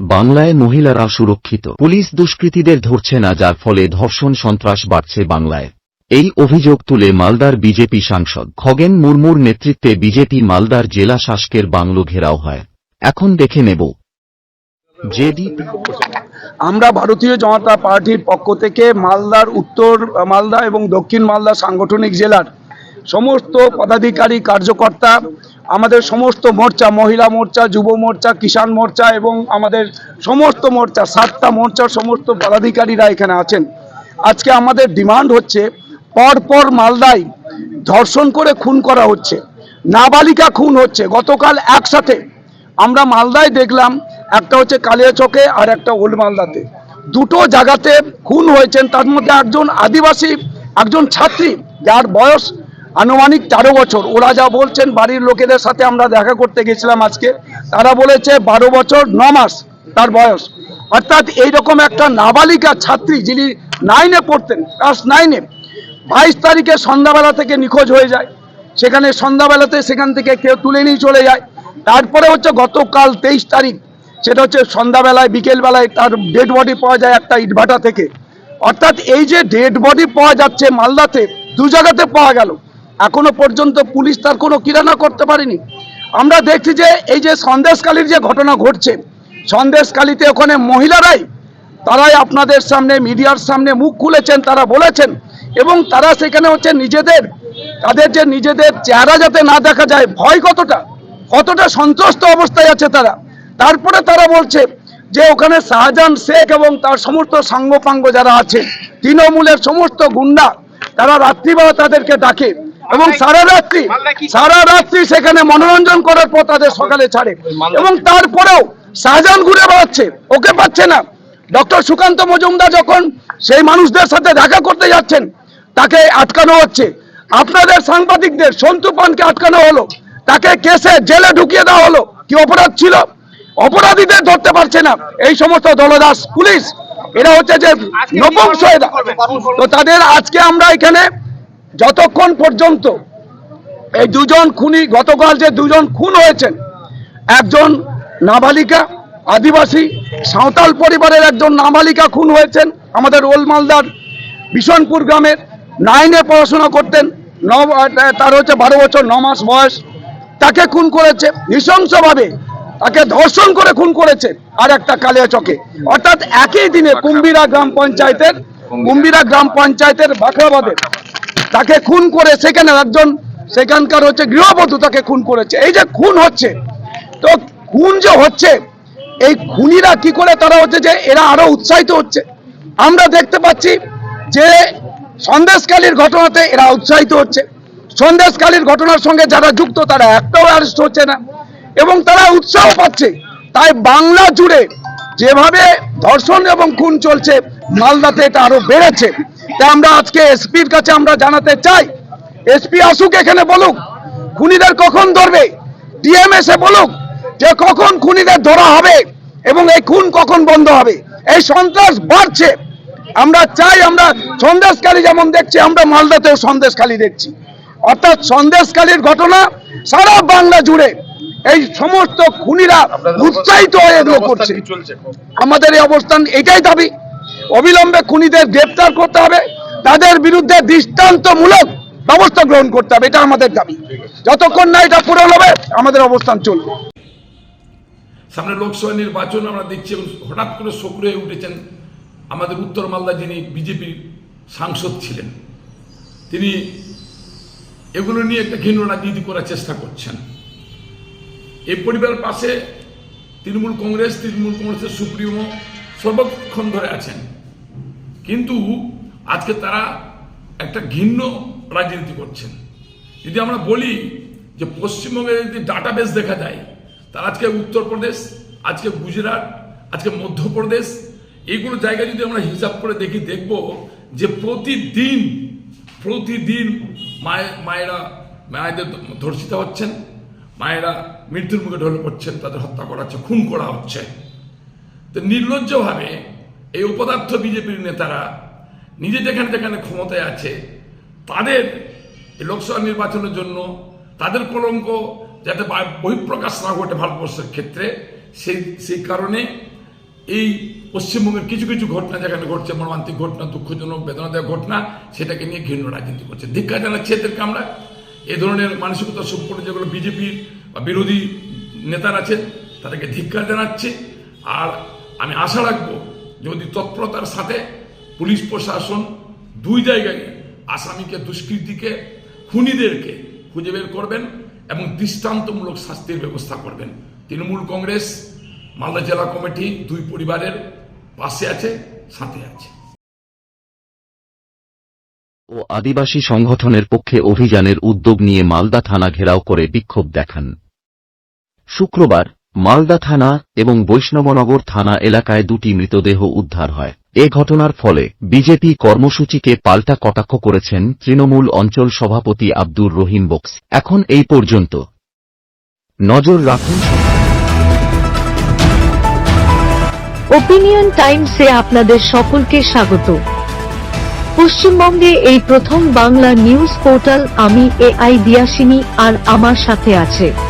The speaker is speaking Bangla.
বাংলায় মহিলারা সুরক্ষিত। পুলিশ দুষ্কৃতীদের ধরছে না, যার ফলে ধর্ষণ সন্ত্রাস বাড়ছে বাংলায়। এই অভিযোগ তুলে মালদার বিজেপি সাংসদ খগেন মুর্মুর নেতৃত্বে বিজেপি মালদার জেলা শাসকের বাংলো ঘেরাও হয়। এখন দেখে নেব। আমরা ভারতীয় জনতা পার্টির পক্ষ থেকে মালদার উত্তর, মালদা এবং দক্ষিণ মালদা সাংগঠনিক জেলার সমস্ত পদাধিকারী কার্যকর্তা, আমাদের সমস্ত মোর্চা, মহিলা মোর্চা, যুব মোর্চা, কিষাণ মোর্চা এবং আমাদের সমস্ত মোর্চা, সাতটা মোর্চার সমস্ত পদাধিকারীরা এখানে আছেন। আজকে আমাদের ডিমান্ড হচ্ছে, পরপর মালদায় ধর্ষণ করে খুন করা হচ্ছে, নাবালিকা খুন হচ্ছে। গতকাল একসাথে আমরা মালদায় দেখলাম, একটা হচ্ছে কালিয়াচকে আর একটা ওল্ড মালদাতে। দুটো জায়গাতে খুন হয়েছেন, তার মধ্যে একজন আদিবাসী, একজন ছাত্রী, যার বয়স আনুমানিক তেরো বছর। ওরা যা বলছেন, বাড়ির লোকেদের সাথে আমরা দেখা করতে গেছিলাম আজকে। তারা বলেছে বারো বছর, ন মাস তার বয়স। অর্থাৎ এইরকম একটা নাবালিকা ছাত্রী যিনি নাইনে পড়তেন ক্লাস নাইনে বাইশ তারিখে সন্ধ্যাবেলা থেকে নিখোঁজ হয়ে যায়। সেখানে সন্ধ্যাবেলাতে সেখান থেকে কেউ তুলে নিয়ে চলে যায়। তারপরে হচ্ছে গতকাল তেইশ তারিখ, সেটা হচ্ছে সন্ধ্যাবেলায়, বিকেলবেলায় তার ডেড বডি পাওয়া যায় একটা ইটভাটা থেকে। অর্থাৎ এই যে ডেড বডি পাওয়া যাচ্ছে মালদাতে, দু জায়গাতে পাওয়া গেল। এখনও পর্যন্ত পুলিশ তার কোনো কিরানা করতে পারেনি। আমরা দেখছি যে এই যে সন্দেশকালীর যে ঘটনা ঘটছে সন্দেশকালীতে ওখানে মহিলারাই তারাই আপনাদের সামনে, মিডিয়ার সামনে মুখ খুলেছেন, তারা বলেছেন এবং তারা সেখানে হচ্ছে নিজেদের, তাদের যে নিজেদের চেহারা যাতে না দেখা যায়, ভয় কতটা কতটা সন্ত্রস্ত অবস্থায় আছে তারা। তারপরে তারা বলছে যে ওখানে শাহজাহান শেখ এবং তার সমস্ত সাঙ্গপাঙ্গ যারা আছে, তৃণমূলের সমস্ত গুন্ডা, তারা রাত্রিবেলা তাদেরকে ডাকে। এবং সারা রাত্রি সারা রাত্রি সেখানে মনোরঞ্জন করার পর তাদের সকালে ছাড়ে। এবং তারপরেও শাহজাহান ঘুরে বেড়াচ্ছে ওকে পাচ্ছে না। ডক্টর সুকান্ত মজুমদার যখন সেই মানুষদের সাথে দেখা করতে যাচ্ছেন তাকে আটকানো হচ্ছে। আপনাদের সাংবাদিকদের সন্তু পানকে আটকানো হলো। তাকে কেসে জেলে ঢুকিয়ে দেওয়া হলো। কি অপরাধ ছিল? অপরাধীদের ধরতে পারছে না। এই সমস্ত দলদাস পুলিশ এরা হচ্ছে যে এরা। তো তাদের আজকে আমরা এখানে যতক্ষণ পর্যন্ত এই দুজন খুনি গতকাল যে দুজন খুন হয়েছেন একজন নাবালিকা আদিবাসী সাঁওতাল পরিবারের একজন নাবালিকা খুন হয়েছেন আমাদের ওল মালদার বিশনপুর গ্রামের নাইনে পড়াশোনা করতেন ন তার হচ্ছে বারো বছর ন মাস বয়স তাকে খুন করেছে নৃশংসভাবে তাকে ধর্ষণ করে খুন করেছে আর একটা কালিয়া চকে। অর্থাৎ একই দিনে কুম্বিরা গ্রাম পঞ্চায়েতের কুম্বিরা গ্রাম পঞ্চায়েতের বাখরাবাদের তাকে খুন করে সেখানে একজন সেখানকার হচ্ছে গৃহবধূ তাকে খুন করেছে। এই যে খুন হচ্ছে, তো খুন যে হচ্ছে, এই খুনিরা কি করে তারা হচ্ছে যে এরা আরও উৎসাহিত হচ্ছে? আমরা দেখতে পাচ্ছি যে সন্দেশকালীর ঘটনাতে এরা উৎসাহিত হচ্ছে। সন্দেশকালীর ঘটনার সঙ্গে যারা যুক্ত, তারা একটাও অ্যারেস্ট হচ্ছে না। এবং তারা উৎসাহ পাচ্ছে। তাই বাংলা জুড়ে যেভাবে ধর্ষণ এবং খুন চলছে, মালদাতে এটা আরও বেড়েছে। তাই আমরা আজকে এসপির কাছে আমরা জানাতে চাই এসপি আসুক এখানে বলুক খুনিদের কখন ধরবে ডিএম এসে বলুক যে কখন খুনিদের ধরা হবে এবং এই খুন কখন বন্ধ হবে। এই সন্ত্রাস বাড়ছে। আমরা চাই আমরা সন্দেশকালী যেমন দেখছি আমরা মালদাতেও সন্দেশকালী দেখছি। অর্থাৎ সন্দেশকালীর ঘটনা সারা বাংলা জুড়ে এই সমস্ত খুনিরা উৎসাহিত হয়ে করছে। আমাদের এই অবস্থান এটাই দাবি। অবিলম্বে খুনিদের গ্রেপ্তার করতে হবে। তাদের বিরুদ্ধে দৃষ্টান্তমূলক ব্যবস্থা গ্রহণ করতে হবে, এটা আমাদের দাবি। যতক্ষণ না এটা পূরণ হবে, আমাদের অবস্থান চলবে। সামনে লোকসভা নির্বাচন আমরা দেখছি হঠাৎ করে সক্রিয় হয়ে উঠেছেন আমাদের উত্তর মালদা যিনি বিজেপির সাংসদ ছিলেন, তিনি এগুলো নিয়ে একটা ঘৃণ রাজনীতি করার চেষ্টা করছেন। এই পরিবারের পাশে তৃণমূল কংগ্রেস, তৃণমূল কংগ্রেসের সুপ্রিমো সর্বক্ষণ ধরে আছেন। কিন্তু আজকে তারা একটা ঘৃণ্য রাজনীতি করছেন। যদি আমরা বলি যে পশ্চিমবঙ্গে যদি ডাটাবেস দেখা যায় তার আজকে উত্তরপ্রদেশ, আজকে গুজরাট, আজকে মধ্যপ্রদেশ, এইগুলো জায়গায় যদি আমরা হিসাব করে দেখি, দেখব যে প্রতিদিন প্রতিদিন মায়ের মায়েরা, মায়েদের ধর্ষিত হচ্ছেন, মায়েরা মৃত্যুর মুখে ঢলে পড়ছেন, তাদের হত্যা করা হচ্ছে, খুন করা হচ্ছে। তো নির্লজ্জভাবে এই উপদার্থ বিজেপির নেতারা নিজে যেখানে যেখানে ক্ষমতায় আছে, তাদের লোকসভা নির্বাচনের জন্য তাদের কলঙ্ক যাতে বহিঃপ্রকাশ না ঘটে ভারতবর্ষের ক্ষেত্রে, সেই সেই কারণে এই পশ্চিমবঙ্গের কিছু কিছু ঘটনা যেখানে ঘটছে, মর্মান্তিক ঘটনা, দুঃখজনক, বেদনাদায়ক ঘটনা, সেটাকে নিয়ে ঘৃণ্য রাজনীতি করছে। ধিক্ষা জানাচ্ছি এদেরকে আমরা। এ ধরনের মানসিকতা সম্পূর্ণ যেগুলো বিজেপির বা বিরোধী নেতারা আছেন, তাদেরকে ধিক্ষা জানাচ্ছে। আর আমি আশা রাখব যদি তৎপরতার সাথে পুলিশ প্রশাসন দুই জায়গায় আসামিকে, দুষ্কৃতীকে, খুনিদেরকে খুঁজে বের করবেন এবং দৃষ্টান্তমূলক শাস্তির ব্যবস্থা করবেন। তৃণমূল কংগ্রেস, মালদা জেলা কমিটি দুই পরিবারের পাশে আছে, সাথে আছে। ও আদিবাসী সংগঠনের পক্ষে অভিযানের উদ্যোগ নিয়ে মালদা থানা ঘেরাও করে বিক্ষোভ দেখান। শুক্রবার মালদা থানা এবং বৈষ্ণবনগর থানা এলাকায় দুটি মৃতদেহ উদ্ধার হয়। এ ঘটনার ফলে বিজেপি কর্মসূচিকে পাল্টা কটাক্ষ করেছেন তৃণমূল অঞ্চল সভাপতি আব্দুর রহিম বক্স। এখন এই পর্যন্ত। নজর রাখুন ওপিনিয়ন টাইমসে আপনাদের সকলকে স্বাগত। পশ্চিমবঙ্গে এই প্রথম বাংলা নিউজ পোর্টাল আমি এ আই দিয়াসিনী আর আমার সাথে আছে।